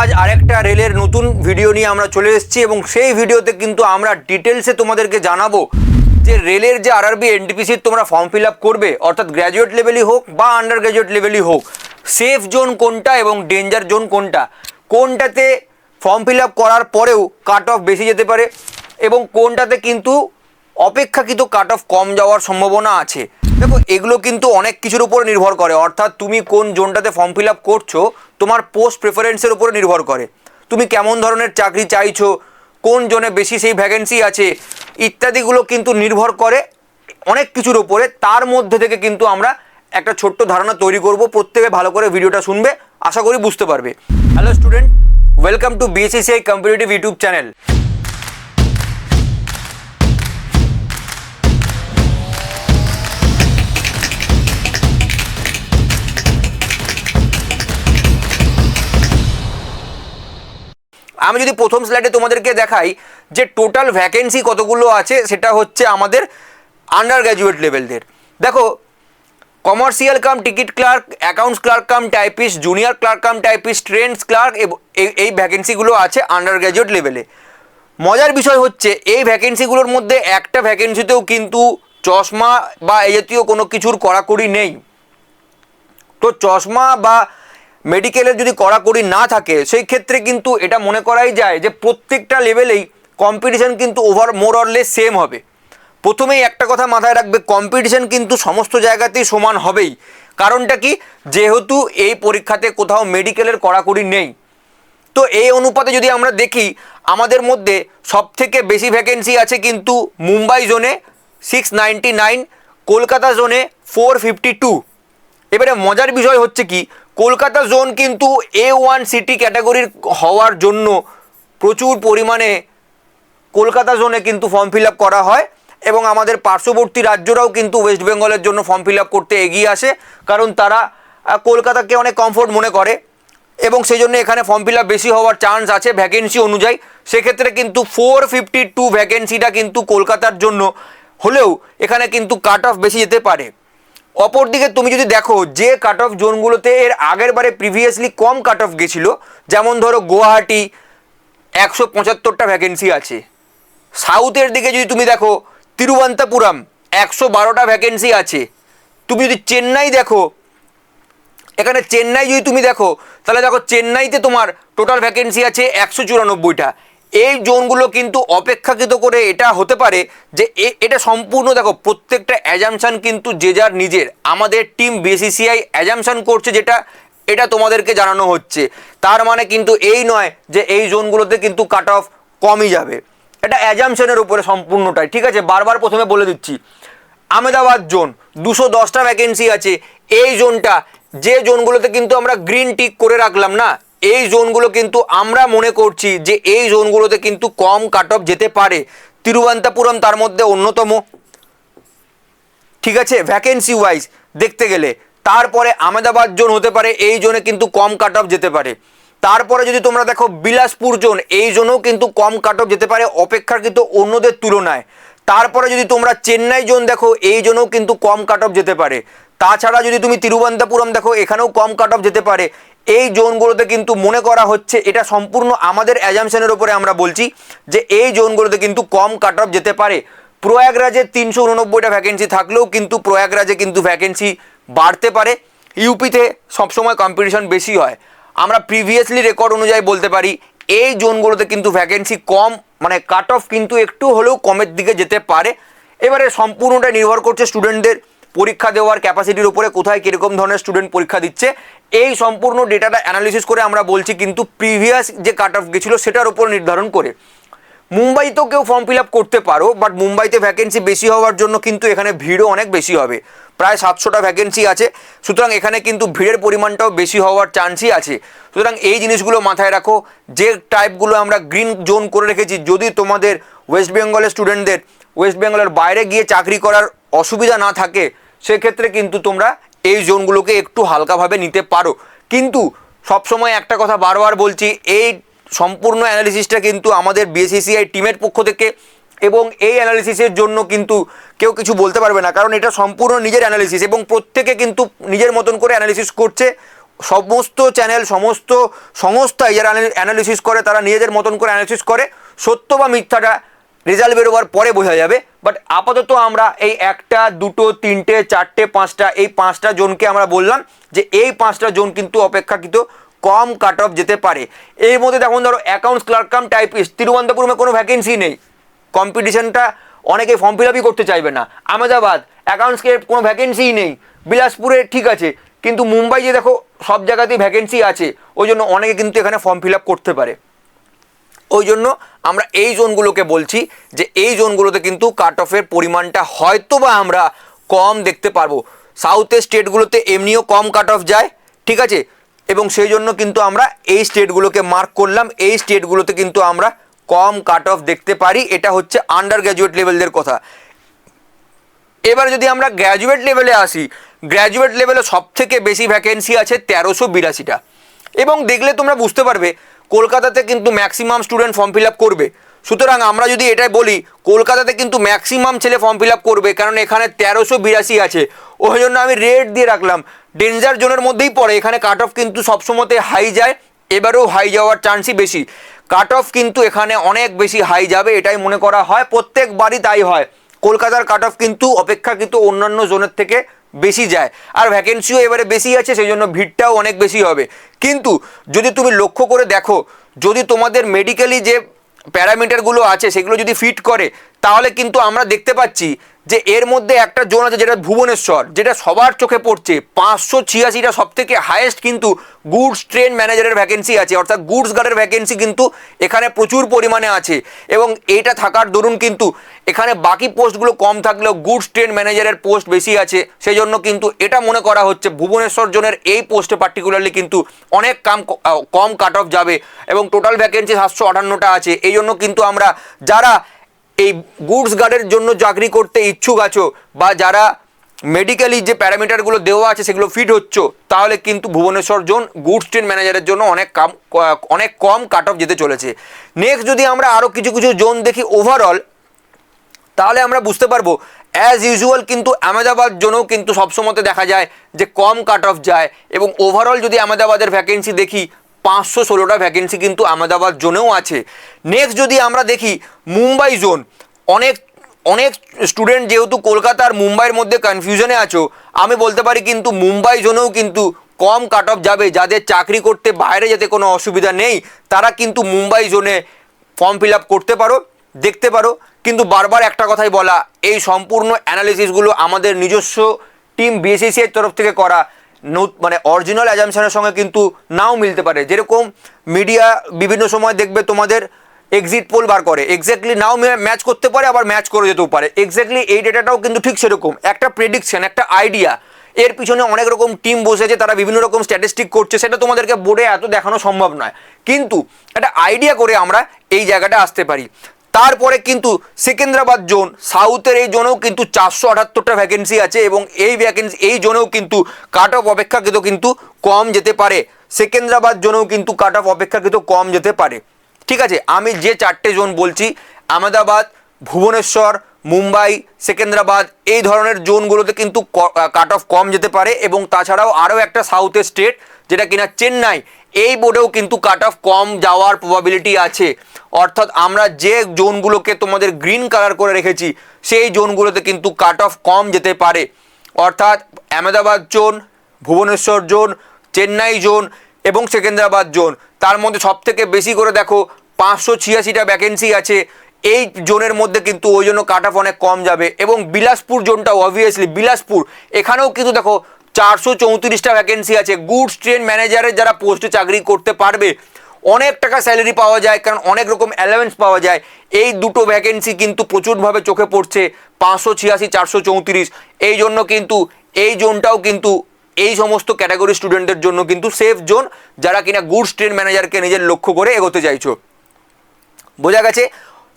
আজ আরেকটা রেলের নতুন ভিডিও নিয়ে আমরা চলে এসেছি এবং সেই ভিডিওতে কিন্তু আমরা ডিটেলসে তোমাদেরকে জানাব যে রেলের যে আরআরবি এনটিপিসির তোমরা ফর্ম ফিল আপ করবে, অর্থাৎ গ্র্যাজুয়েট লেভেলই হোক বা আন্ডার গ্র্যাজুয়েট লেভেলই হোক সেফ জোন কোনটা এবং ডেঞ্জার জোন কোনটা? কোনটাতে ফর্ম ফিল আপ করার পরেও কাট অফ বেশি যেতে পারে এবং কোনটাতে কিন্তু অপেক্ষাকৃত কাট অফ কম যাওয়ার সম্ভাবনা আছে। দেখো, এগুলো কিন্তু অনেক কিছুর উপর নির্ভর করে। অর্থাৎ তুমি কোন জোনটাতে ফর্ম ফিল আপ করছ, তোমার পোস্ট প্রেফারেন্সের উপরে নির্ভর করে। তুমি কেমন ধরনের চাকরি চাইছো, কোন জোনে বেশি সেই ভ্যাকেন্সি আছে, ইত্যাদিগুলো কিন্তু নির্ভর করে অনেক কিছুর উপরে। তার মধ্যে থেকে কিন্তু আমরা একটা ছোট্ট ধারণা তৈরি করব। প্রত্যেকে ভালো করে ভিডিওটা শুনবে, আশা করি বুঝতে পারবে। Hello student welcome to BSCCI competitive YouTube channel আমি যদি প্রথম স্লাইডে তোমাদেরকে দেখাই যে টোটাল ভ্যাকেন্সি কতগুলো আছে, সেটা হচ্ছে আমাদের আন্ডার গ্র্যাজুয়েট লেভেলদের দেখো commercial cum ticket clerk accounts clerk cum typist junior clerk cum typist trains clerk এই ভ্যাকেন্সিগুলো আছে আন্ডার গ্র্যাজুয়েট লেভেলে মজার বিষয় হচ্ছে, এই ভ্যাকেন্সিগুলোর মধ্যে একটা ভ্যাকেন্সিতেও কিন্তু চশমা বা এই জাতীয় কোনো কিছুর কড়াকড়ি নেই। তো চশমা বা মেডিকেলের যদি কড়াকড়ি না থাকে, সেই ক্ষেত্রে কিন্তু এটা মনে করাই যায় যে প্রত্যেকটা লেভেলেই কম্পিটিশন কিন্তু over more or less same হবে। প্রথমেই একটা কথা মাথায় রাখবে কম্পিটিশন কিন্তু সমস্ত জায়গাতেই সমান হবেই। কারণটা কি? যেহেতু এই পরীক্ষাতে কোথাও মেডিকেলের কড়াকড়ি নেই। তো এই অনুপাতে যদি আমরা দেখি, আমাদের মধ্যে সব থেকে বেশি ভ্যাকেন্সি আছে কিন্তু মুম্বাই জোনে সিক্স নাইনটি নাইন কলকাতা জোনে ফোর ফিফটি টু এবারে মজার বিষয় হচ্ছে কি? কলকাতা জোন কিন্তু এ ওয়ান সিটি ক্যাটাগরির হওয়ার জন্য প্রচুর পরিমাণে কলকাতা জোনে কিন্তু ফর্ম ফিল আপ করা হয় এবং আমাদের পার্শ্ববর্তী রাজ্যরাও কিন্তু ওয়েস্ট বেঙ্গলের জন্য ফর্ম ফিল আপ করতে এগিয়ে আসে। কারণ তারা কলকাতাকে অনেক কমফোর্ট মনে করে এবং সেই জন্য এখানে ফর্ম ফিল আপ বেশি হওয়ার চান্স আছে ভ্যাকেন্সি অনুযায়ী। সেক্ষেত্রে কিন্তু ফোর ফিফটি টু ভ্যাকেন্সিটা কিন্তু কলকাতার জন্য হলেও এখানে কিন্তু কাট অফ বেশি যেতে পারে। অপরদিকে তুমি যদি দেখো, যে কাট অফ জোনগুলোতে এর আগের বারে প্রিভিয়াসলি কম কাট অফ গেছিল, যেমন ধরো গুয়াহাটি, একশো পঁচাত্তরটা ভ্যাকেন্সি আছে। সাউথের দিকে যদি তুমি দেখো তিরুবন্তপুরম একশো বারোটা ভ্যাকেন্সি আছে। তুমি যদি চেন্নাই দেখো, এখানে চেন্নাই যদি তুমি দেখো, তাহলে দেখো, চেন্নাইতে তোমার টোটাল ভ্যাকেন্সি আছে একশো চুরানব্বইটা। এই জোনগুলো কিন্তু অপেক্ষাকৃত করে এটা হতে পারে যে এটা সম্পূর্ণ দেখো, প্রত্যেকটা অ্যাজামশান কিন্তু যে যার নিজের। আমাদের টিম বিসিসিআই অ্যাজামশান করছে যেটা, এটা তোমাদেরকে জানানো হচ্ছে। তার মানে কিন্তু এই নয় যে এই জোনগুলোতে কিন্তু কাট অফ কমই যাবে। এটা অ্যাজামশনের উপরে সম্পূর্ণটাই। ঠিক আছে, বারবার প্রথমে বলে দিচ্ছি। আমেদাবাদ জোন, দুশো দশটা ভ্যাকেন্সি আছে। এই জোনটা, যে জোনগুলোতে কিন্তু আমরা গ্রিন টিক করে রাখলাম না এই জোনগুলো কিন্তু আমরা মনে করছি যে এই জোনগুলোতে কিন্তু কম কাট অফ যেতে পারে। তিরুবন্তপুরম তার মধ্যে অন্যতম। ঠিক আছে? ভ্যাকেন্সি ওয়াইজ দেখতে গেলে। তারপরে আমেদাবাদ জোন হতে পারে, এই জোনে কিন্তু কম কাট অফ যেতে পারে। তারপরে যদি তোমরা দেখো বিলাসপুর জোন, এই জোনেও কিন্তু কম কাট অফ যেতে পারে, অপেক্ষাকৃত অন্যদের তুলনায়। তারপরে যদি তোমরা চেন্নাই জোন দেখো, এই জোনেও কিন্তু কম কাট অফ যেতে পারে। তাছাড়া যদি তুমি তিরুবন্তপুরম দেখো, এখানেও কম কাট অফ যেতে পারে। এই জোনগুলোতে কিন্তু মনে করা হচ্ছে, এটা সম্পূর্ণ আমাদের অ্যাজামশনের উপরে আমরা বলছি যে এই জোনগুলোতে কিন্তু কম কাট অফ যেতে পারে। প্রয়াগরাজে তিনশো উননব্বইটা ভ্যাকেন্সি থাকলেও কিন্তু প্রয়াগরাজে কিন্তু ভ্যাকেন্সি বাড়তে পারে। ইউপিতে সবসময় কম্পিটিশন বেশি হয়। আমরা প্রিভিয়াসলি রেকর্ড অনুযায়ী বলতে পারি, এই জোনগুলোতে কিন্তু ভ্যাকেন্সি কম মানে কাট অফ কিন্তু একটু হলেও কমের দিকে যেতে পারে। এবারে সম্পূর্ণটা নির্ভর করছে স্টুডেন্টদের পরীক্ষা দেওয়ার ক্যাপাসিটির উপরে কোথায় কীরকম ধরনের স্টুডেন্ট পরীক্ষা দিচ্ছে, এই সম্পূর্ণ ডেটাটা অ্যানালিসিস করে আমরা বলছি কিন্তু প্রিভিয়াস যে কাট অফ গেছিল সেটার উপর নির্ধারণ করে। মুম্বাইতেও কেউ ফর্ম ফিল আপ করতে পারো বাট মুম্বাইতে ভ্যাকেন্সি বেশি হওয়ার জন্য কিন্তু এখানে ভিড়ও অনেক বেশি হবে। প্রায় সাতশোটা ভ্যাকেন্সি আছে, সুতরাং এখানে কিন্তু ভিড়ের পরিমাণটাও বেশি হওয়ার চান্সই আছে। সুতরাং এই জিনিসগুলো মাথায় রাখো, যে টাইপগুলো আমরা গ্রিন জোন করে রেখেছি, যদি তোমাদের ওয়েস্ট বেঙ্গলের স্টুডেন্টদের ওয়েস্ট বেঙ্গলের বাইরে গিয়ে চাকরি করার অসুবিধা না থাকে সেক্ষেত্রে কিন্তু তোমরা এই জোনগুলোকে একটু হালকাভাবে নিতে পারো। কিন্তু সবসময় একটা কথা বারবার বলছি, এই সম্পূর্ণ অ্যানালিসিসটা কিন্তু আমাদের বিএসিসিআই টিমের পক্ষ থেকে এবং এই অ্যানালিসিসের জন্য কিন্তু কেউ কিছু বলতে পারবে না, কারণ এটা সম্পূর্ণ নিজের অ্যানালিসিস এবং প্রত্যেকে কিন্তু নিজের মতন করে অ্যানালিসিস করছে। সমস্ত চ্যানেল সমস্ত সংস্থা যারা অ্যানালিসিস করে, তারা নিজেদের মতন করে অ্যানালিসিস করে। সত্য বা মিথ্যাটা রেজাল্ট বেরোবার পরে বোঝা যাবে বাট আপাতত আমরা এই একটা, দুটো, তিনটে, চারটে, পাঁচটা, এই পাঁচটা জোনকে আমরা বললাম যে এই পাঁচটা জোন কিন্তু অপেক্ষাকৃত কম কাট অফ যেতে পারে। এর মধ্যে দেখুন ধরো অ্যাকাউন্টস ক্লার্ক কাম টাইপিস্ট তিরুবনন্তপুরমে কোনো ভ্যাকেন্সি নেই। কম্পিটিশনটা অনেকে ফর্ম ফিল আপই করতে চাইবে না। আহমেদাবাদ অ্যাকাউন্টসকে কোনো ভ্যাকেন্সিই নেই। বিলাসপুরে ঠিক আছে, কিন্তু মুম্বাই যে দেখো সব জায়গাতেই ভ্যাকেন্সি আছে, ওই জন্য অনেকে কিন্তু এখানে ফর্ম ফিল আপ করতে পারে। ওই জন্য আমরা এই জোনগুলোকে বলছি যে এই জোনগুলোতে কিন্তু কাট অফের পরিমাণটা হয়তো বা আমরা কম দেখতে পারব। সাউথের স্টেটগুলোতে এমনিও কম কাট অফ যায়, ঠিক আছে? এবং সেই জন্য কিন্তু আমরা এই স্টেটগুলোকে মার্ক করলাম, এই স্টেটগুলোতে কিন্তু আমরা কম কাট অফ দেখতে পারি। এটা হচ্ছে আন্ডার গ্র্যাজুয়েট লেভেলদের কথা। এবার যদি আমরা গ্র্যাজুয়েট লেভেলে আসি গ্র্যাজুয়েট লেভেলে সব থেকে বেশি ভ্যাকেন্সি আছে তেরোশো বিরাশিটা। এবং দেখলে তোমরা বুঝতে পারবে কলকাতাতে কিন্তু maximum student form fill up করবে। সুতরাং আমরা যদি এটাই বলি, কলকাতাতে কিন্তু ম্যাক্সিমাম ছেলে ফর্ম ফিল আপ করবে, কারণ এখানে তেরোশো বিরাশি আছে। ওই জন্য আমি রেট দিয়ে রাখলাম। ডেঞ্জার জোনের মধ্যেই পড়ে, এখানে কাট অফ কিন্তু সবসময়তে হাই যায়, এবারেও হাই যাওয়ার চান্সই বেশি। কাট অফ কিন্তু এখানে অনেক বেশি হাই যাবে, এটাই মনে করা হয়। প্রত্যেকবারই তাই হয়। কলকাতার কাট অফ কিন্তু অপেক্ষাকৃত অন্যান্য জোনের থেকে বেশি যায়। আর ভ্যাকেন্সিও এবারে বেশি আছে সেই জন্য ভিড়টাও অনেক বেশি হবে। কিন্তু যদি তুমি লক্ষ্য করে দেখো, যদি তোমাদের মেডিকেলি যে প্যারামিটারগুলো আছে, সেগুলো যদি ফিট করে, তাহলে কিন্তু আমরা দেখতে পাচ্ছি যে এর মধ্যে একটা জোন আছে যেটা ভুবনেশ্বর, যেটা সবার চোখে পড়ছে। পাঁচশো ছিয়াশিটা সব থেকে হায়েস্ট কিন্তু গুডস ট্রেন ম্যানেজারের ভ্যাকেন্সি আছে। অর্থাৎ গুডস গার্ডের ভ্যাকেন্সি কিন্তু এখানে প্রচুর পরিমাণে আছে। এবং এইটা থাকার দরুন কিন্তু এখানে বাকি পোস্টগুলো কম থাকলেও গুডস ট্রেন ম্যানেজারের পোস্ট বেশি আছে। সেই জন্য কিন্তু এটা মনে করা হচ্ছে ভুবনেশ্বর জোনের এই পোস্টে পার্টিকুলারলি কিন্তু অনেক কাম কম কাট অফ যাবে। এবং টোটাল ভ্যাকেন্সি সাতশো আটান্নটা আছে। এই জন্য কিন্তু আমরা যারা এই গুডস গার্ডের জন্য চাকরি করতে ইচ্ছুক আছো বা যারা মেডিকেলি যে প্যারামিটারগুলো দেওয়া আছে সেগুলো ফিট হচ্ছ, তাহলে কিন্তু ভুবনেশ্বর জোন গুডস ট্রেন ম্যানেজারের জন্য অনেক কাম, অনেক কম কাট অফ যেতে চলেছে। নেক্সট যদি আমরা আরও কিছু কিছু জোন দেখি ওভারঅল তাহলে আমরা বুঝতে পারব অ্যাজ ইউজুয়াল কিন্তু আহমেদাবাদ জোনেও কিন্তু সবসময়তে দেখা যায় যে কম কাট অফ যায় এবং ওভারঅল যদি আহমেদাবাদের ভ্যাকেন্সি দেখি পাঁচশো ষোলোটা ভ্যাকেন্সি কিন্তু আহমেদাবাদ জোনেও আছে। নেক্সট যদি আমরা দেখি, মুম্বাই জোন। অনেক অনেক স্টুডেন্ট যেহেতু কলকাতার মুম্বাইয়ের মধ্যে কনফিউশনে আছো, আমি বলতে পারি কিন্তু মুম্বাই জোনেও কিন্তু কম কাট অফ যাবে। যাদের চাকরি করতে বাইরে যেতে কোনো অসুবিধা নেই, তারা কিন্তু মুম্বাই জোনে ফর্ম ফিল আপ করতে পারো, দেখতে পারো। কিন্তু বারবার একটা কথাই বলা, এই সম্পূর্ণ অ্যানালিসিসগুলো আমাদের নিজস্ব টিম বিএসিসি এর তরফ থেকে করা। মানে অরিজিনাল অ্যাজামশনের সঙ্গে কিন্তু নাও মিলতে পারে। যেরকম মিডিয়া বিভিন্ন সময় দেখবে তোমাদের এক্সিট পোল বার করে। এক্স্যাক্টলি নাও ম্যাচ করতে পারে, আবার ম্যাচ করে যেতেও পারে। এক্স্যাক্টলি এই ডেটাটাও কিন্তু ঠিক সেরকম। একটা প্রেডিকশন একটা আইডিয়া এর পিছনে অনেক রকম টিম বসেছে, তারা বিভিন্ন রকম স্ট্যাটিস্টিক করছে, সেটা তোমাদেরকে বোর্ডে এত দেখানো সম্ভব নয়। কিন্তু একটা আইডিয়া করে আমরা এই জায়গাটা আসতে পারি। তারপরে কিন্তু সেকেন্দ্রাবাদ জোন, সাউথের এই জোনেও কিন্তু চারশো আটাত্তরটা ভ্যাকেন্সি আছে এবং এই ভ্যাকেন্সি এই জোনেও কিন্তু কাট অফ অপেক্ষাকৃত কিন্তু কম যেতে পারে। সেকেন্দ্রাবাদ জোনেও কিন্তু কাট অফ অপেক্ষাকৃত কম যেতে পারে। ঠিক আছে, আমি যে চারটে জোন বলছি, আহমেদাবাদ, ভুবনেশ্বর, মুম্বাই, সেকেন্দ্রাবাদ, এই ধরনের জোনগুলোতে কিন্তু কাট অফ কম যেতে পারে এবং তাছাড়াও আরও একটা সাউথের স্টেট যেটা কিনা চেন্নাই। এই বোর্ডেও কিন্তু কাট অফ কম যাওয়ার প্রবাবিলিটি আছে। অর্থাৎ আমরা যে জোনগুলোকে তোমাদের গ্রিন কালার করে রেখেছি, সেই জোনগুলোতে কিন্তু কাট অফ কম যেতে পারে। অর্থাৎ Ahmedabad zone, Bhubaneswar zone, Chennai zone এবং সেকেন্দ্রাবাদ জোন। তার মধ্যে সব থেকে বেশি করে দেখো, পাঁচশো ছিয়াশিটা ভ্যাকেন্সি আছে। এই জোনের মধ্যে কিন্তু ওই জন্য কাট অফ অনেক কম যাবে। এবং বিলাসপুর জোনটা অবভিয়াসলি বিলাসপুর। এখানেও কিন্তু দেখো চারশো চৌত্রিশটা ভ্যাকেন্সি আছে। গুডস ট্রেন ম্যানেজারের যারা পোস্টে চাকরি করতে পারবে, অনেক টাকা স্যালারি পাওয়া যায়, কারণ অনেক রকম অ্যালাওয়েন্স পাওয়া যায়। এই দুটো ভ্যাকেন্সি কিন্তু প্রচুরভাবে চোখে পড়ছে, পাঁচশো ছিয়াশি, চারশো চৌত্রিশ। এই জন্য কিন্তু, এই জোনটাও কিন্তু, এই সমস্ত ক্যাটাগরি স্টুডেন্টদের জন্য কিন্তু সেফ জোন যারা কিনা গুডস ট্রেন ম্যানেজারকে নিজের লক্ষ্য করে এগোতে চাইছো। বোঝা গেছে?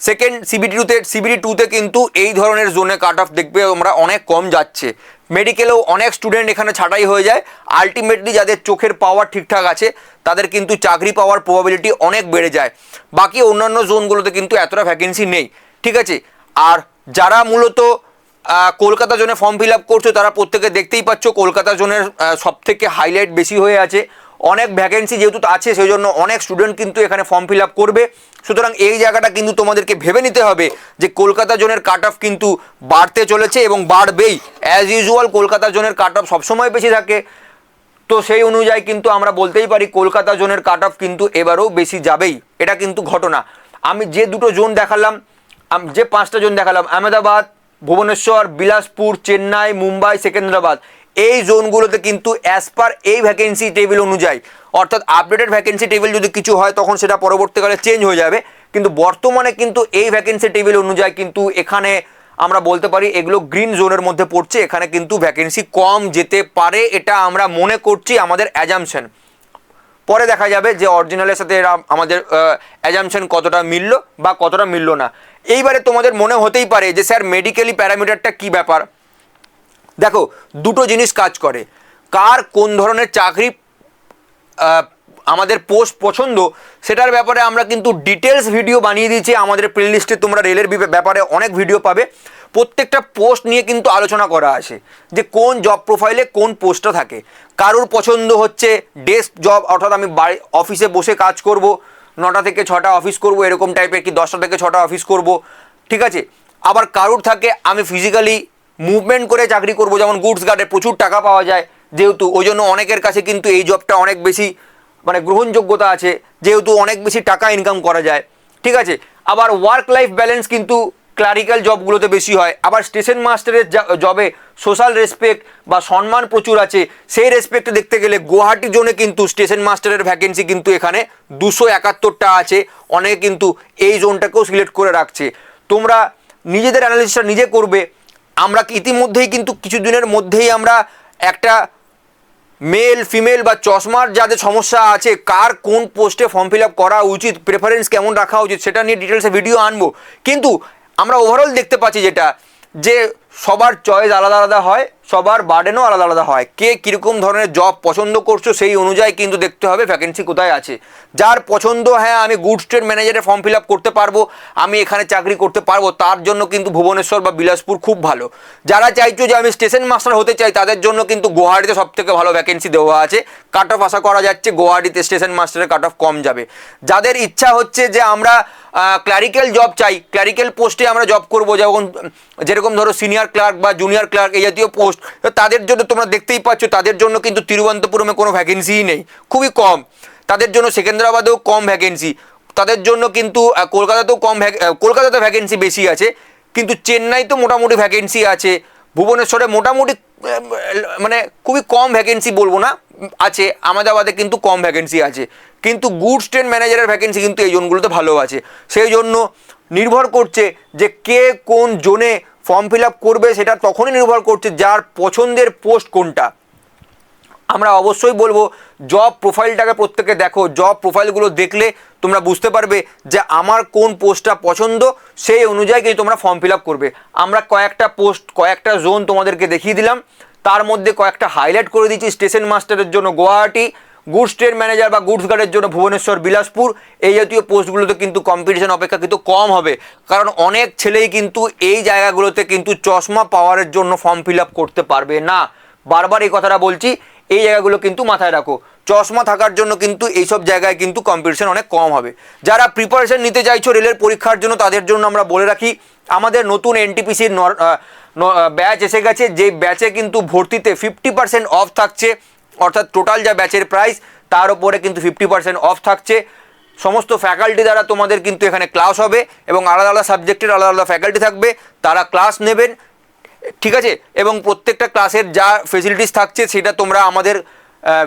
সেকেন্ড সিবিটি টুতে সিবিটি টুতে কিন্তু এই ধরনের জোনে কাট অফ দেখবে, আমরা অনেক কম যাচ্ছে। মেডিকেলেও অনেক স্টুডেন্ট এখানে ছাঁটাই হয়ে যায়। আলটিমেটলি যাদের চোখের পাওয়ার ঠিকঠাক আছে, তাদের কিন্তু চাকরি পাওয়ার প্রবাবিলিটি অনেক বেড়ে যায়। বাকি অন্যান্য জোনগুলোতে কিন্তু এতটা ভ্যাকেন্সি নেই, ঠিক আছে? আর যারা মূলত কলকাতা জোনে ফর্ম ফিল আপ করছ, তারা প্রত্যেকে দেখতেই পাচ্ছ কলকাতা জোনের সব থেকে হাইলাইট বেশি হয়ে আছে। অনেক ভ্যাকেন্সি যেহেতু আছে সেই জন্য অনেক স্টুডেন্ট কিন্তু এখানে ফর্ম ফিল আপ করবে। সুতরাং এই জায়গাটা কিন্তু তোমাদেরকে ভেবে নিতে হবে যে কলকাতা জোনের কাট অফ কিন্তু বাড়তে চলেছে এবং বাড়বেই। অ্যাজ ইউজুয়াল কলকাতা জোনের কাট অফ সবসময় বেশি থাকে। তো সেই অনুযায়ী কিন্তু আমরা বলতেই পারি, কলকাতা জোনের কাট অফ কিন্তু এবারও বেশি যাবেই। এটা কিন্তু ঘটনা। আমি যে দুটো জোন দেখালাম যে পাঁচটা জোন দেখালাম, আহমেদাবাদ, ভুবনেশ্বর, বিলাসপুর, চেন্নাই, মুম্বাই, সেকেন্দ্রাবাদ, এই জোনগুলোতে কিন্তু অ্যাজ পার এই ভ্যাকেন্সি টেবিল অনুযায়ী, অর্থাৎ আপডেটেড ভ্যাকেন্সি টেবিল যদি কিছু হয়, তখন সেটা পরবর্তীকালে চেঞ্জ হয়ে যাবে। কিন্তু বর্তমানে কিন্তু এই ভ্যাকেন্সি টেবিল অনুযায়ী কিন্তু এখানে আমরা বলতে পারি এগুলো গ্রিন জোনের মধ্যে পড়ছে, এখানে কিন্তু ভ্যাকেন্সি কম যেতে পারে, এটা আমরা মনে করছি আমাদের অ্যাজামশন পরে দেখা যাবে যে অরিজিনালের সাথে এরা আমাদের অ্যাজামশন কতটা মিলল বা কতটা মিলল না। এইবারে তোমাদের মনে হতেই পারে যে, স্যার মেডিকেলি প্যারামিটারটা কি ব্যাপার? দেখো, দুটো জিনিস কাজ করে। কার কোন ধরনের চাকরি আমাদের পোস্ট পছন্দ, সেটার ব্যাপারে আমরা কিন্তু ডিটেলস ভিডিও বানিয়ে দিয়েছি। আমাদের প্লেলিস্টে তোমরা রেলের ব্যাপারে অনেক ভিডিও পাবে। প্রত্যেকটা পোস্ট নিয়ে কিন্তু আলোচনা করা আছে যে কোন জব প্রোফাইলে কোন পোস্টটা থাকে। কারোর পছন্দ হচ্ছে ডেস্ক জব অর্থাৎ আমি বাড়ি অফিসে বসে কাজ করব, নটা থেকে ছটা অফিস করব, এরকম টাইপের কি দশটা থেকে ছটা অফিস করব, ঠিক আছে? আবার কারোর থাকে, আমি ফিজিক্যালি মুভমেন্ট করে চাকরি করব, যেমন গুডস গার্ডে প্রচুর টাকা পাওয়া যায়, যেহেতু ওই জন্য অনেকের কাছে কিন্তু এই জবটা অনেক বেশি মানে গ্রহণযোগ্যতা আছে, যেহেতু অনেক বেশি টাকা ইনকাম করা যায়, ঠিক আছে? আবার ওয়ার্ক লাইফ ব্যালেন্স কিন্তু ক্লারিক্যাল জবগুলোতে বেশি হয়। আবার স্টেশন মাস্টারের জবে সোশ্যাল রেসপেক্ট বা সম্মান প্রচুর আছে। সেই রেসপেক্টে দেখতে গেলে গুয়াহাটি জোনে কিন্তু স্টেশন মাস্টারের ভ্যাকেন্সি কিন্তু এখানে দুশো একাত্তরটা আছে। অনেকে কিন্তু এই জোনটাকেও সিলেক্ট করে রাখছে। তোমরা নিজেদের অ্যানালিসিসটা নিজে করবে। আমরা ইতিমধ্যেই কিন্তু কিছু দিনের মধ্যেই আমরা একটা মেল ফিমেল বা চশমার যাদের সমস্যা আছে, কার কোন পোস্টে ফর্ম ফিল আপ করা উচিত প্রেফারেন্স কেমন রাখা উচিত, সেটা নিয়ে ডিটেলসে ভিডিও আনব। কিন্তু আমরা ওভারঅল দেখতে পাচ্ছি যেটা, যে সবার চয়েস আলাদা আলাদা হয়, সবার বার্ডেনও আলাদা আলাদা হয়। কে কীরকম ধরনের জব পছন্দ করছ সেই অনুযায়ী কিন্তু দেখতে হবে ভ্যাকেন্সি কোথায় আছে। যার পছন্দ হ্যাঁ আমি গুড স্টেট ম্যানেজারে ফর্ম ফিল আপ করতে পারব, আমি এখানে চাকরি করতে পারব, তার জন্য কিন্তু ভুবনেশ্বর বা বিলাসপুর খুব ভালো। যারা চাইছো যে আমি স্টেশন মাস্টার হতে চাই, তাদের জন্য কিন্তু গুয়াহাটিতে সব থেকে ভালো ভ্যাকেন্সি দেওয়া আছে। কাট অফ আশা করা যাচ্ছে গুয়াহাটিতে স্টেশন মাস্টারের কাট অফ কম যাবে। যাদের ইচ্ছা হচ্ছে যে আমরা ক্ল্যারিক্যাল জব চাই ক্লারিক্যাল পোস্টে আমরা জব করব, যেমন, যেরকম ধরো সিনিয়র ক্লার্ক বা জুনিয়র ক্লার্ক এই জাতীয় পোস্ট তাদের জন্য তোমরা দেখতেই পাচ্ছ, তাদের জন্য কিন্তু তিরুবন্তপুরমে কোনো ভ্যাকেন্সিই নেই। খুবই কম। তাদের জন্য সেকেন্দ্রাবাদেও কম ভ্যাকেন্সি তাদের জন্য কিন্তু কলকাতাতেও কম কলকাতাতে ভ্যাকেন্সি বেশি আছে। কিন্তু চেন্নাই তো মোটামুটি ভ্যাকেন্সি আছে। ভুবনেশ্বরে মোটামুটি মানে খুবই কম ভ্যাকেন্সি বলব না, আছে। আহমেদাবাদে কিন্তু কম ভ্যাকেন্সি আছে। কিন্তু গুডস ট্রেন ম্যানেজারের ভ্যাকেন্সি কিন্তু এই জোনগুলোতে ভালো আছে। সেই জন্য নির্ভর করছে যে কে কোন জোনে ফর্ম ফিল আপ করবে, সেটা তখনই নির্ভর করছে যার পছন্দের পোস্ট কোনটা। আমরা অবশ্যই বলব জব প্রোফাইলটাকে প্রত্যেকে দেখো জব প্রোফাইলগুলো দেখলে তোমরা বুঝতে পারবে যে আমার কোন পোস্টটা পছন্দ, সেই অনুযায়ী কিন্তু তোমরা ফর্ম ফিল আপ করবে। আমরা কয়েকটা পোস্ট কয়েকটা জোন তোমাদেরকে দেখিয়ে দিলাম। তার মধ্যে কয়েকটা হাইলাইট করে দিচ্ছি স্টেশন মাস্টারের জন্য গুয়াহাটি গুডস ট্রেন ম্যানেজার বা গুডস গার্ডের জন্য ভুবনেশ্বর, বিলাসপুর, এই জাতীয় পোস্টগুলোতে কিন্তু কম্পিটিশন অপেক্ষাকৃত কম হবে। কারণ অনেক ছেলেই কিন্তু এই জায়গাগুলোতে কিন্তু চশমা পাওয়ারের জন্য ফর্ম ফিল আপ করতে পারবে না। বারবার এই কথাটা বলছি, এই জায়গাগুলো কিন্তু মাথায় রাখো। চশমা থাকার জন্য কিন্তু এইসব জায়গায় কিন্তু কম্পিটিশন অনেক কম হবে। যারা প্রিপারেশন নিতে চাইছো রেলের পরীক্ষার জন্য, তাদের জন্য আমরা বলে রাখি, আমাদের নতুন এনটিপিসির ব্যাচ এসে গেছে। যে ব্যাচে কিন্তু ভর্তিতে ফিফটি পার্সেন্ট অফ থাকছে। অর্থাৎ টোটাল যা ব্যাচের প্রাইস তার উপরে কিন্তু ফিফটি পার্সেন্ট অফ থাকছে। সমস্ত ফ্যাকাল্টি দ্বারা তোমাদের কিন্তু এখানে ক্লাস হবে এবং আলাদা আলাদা সাবজেক্টের আলাদা আলাদা ফ্যাকাল্টি থাকবে। তারা ক্লাস নেবেন, ঠিক আছে? এবং প্রত্যেকটা ক্লাসের যা ফেসিলিটিস থাকছে, সেটা তোমরা আমাদের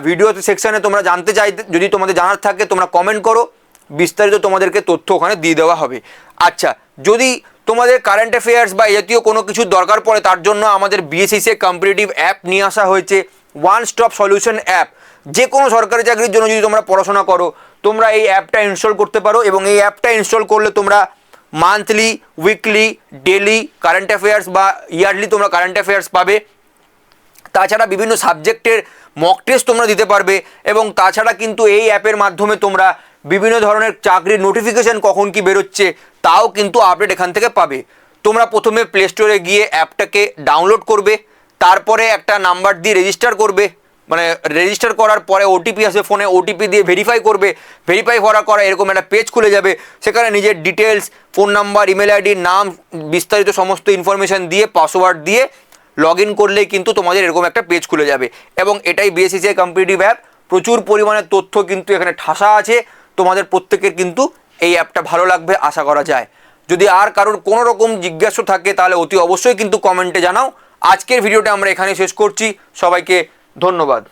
ভিডিও সেকশানে তোমরা জানতে চাই, যদি তোমাদের জানার থাকে, তোমরা কমেন্ট করো। বিস্তারিত তোমাদেরকে তথ্য ওখানে দিয়ে দেওয়া হবে। আচ্ছা যদি তোমাদের কারেন্ট অ্যাফেয়ার্স বা জাতীয় কোনো কিছু দরকার পড়ে, তার জন্য আমাদের বিএসসিসি কম্পিটিটিভ অ্যাপ নিয়ে আসা হয়েছে। ওয়ান স্টপ সলিউশন অ্যাপ যে কোনো সরকারি চাকরির জন্য যদি তোমরা পড়াশোনা করো, তোমরা এই অ্যাপটা ইনস্টল করতে পারো এবং এই অ্যাপটা ইনস্টল করলে তোমরা monthly weekly daily current affairs বা ইয়ারলি তোমরা কারেন্ট অ্যাফেয়ার্স পাবে। তাছাড়া বিভিন্ন সাবজেক্টের মক টেস্ট তোমরা দিতে পারবে এবং তাছাড়া কিন্তু এই অ্যাপের মাধ্যমে তোমরা বিভিন্ন ধরনের চাকরির নোটিফিকেশন কখন কি বেরোচ্ছে তাও কিন্তু আপডেট এখান থেকে পাবে। তোমরা প্রথমে প্লে স্টোরে গিয়ে অ্যাপটাকে ডাউনলোড করবে। তারপরে একটা নাম্বার দিয়ে রেজিস্টার করবে। মানে রেজিস্টার করার পরে ওটিপি আসবে ফোনে ওটিপি দিয়ে ভেরিফাই করবে। ভেরিফাই করার করা এরকম একটা পেজ খুলে যাবে। সেখানে নিজের details phone number email ID নাম, বিস্তারিত সমস্ত ইনফরমেশান দিয়ে পাসওয়ার্ড দিয়ে লগ ইন করলেই কিন্তু তোমাদের এরকম একটা পেজ খুলে যাবে। এবং এটাই বিএসসিসিআই কম্পিটিটিভ অ্যাপ প্রচুর পরিমাণে তথ্য কিন্তু এখানে ঠাসা আছে। তোমাদের প্রত্যেকের কিন্তু এই অ্যাপটা ভালো লাগবে, আশা করা যায়। যদি আর কারোর কোনো রকম জিজ্ঞাসা থাকে, তাহলে অতি অবশ্যই কিন্তু কমেন্টে জানাও। আজকের ভিডিওটা আমরা এখানে শেষ করছি। সবাইকে ধন্যবাদ।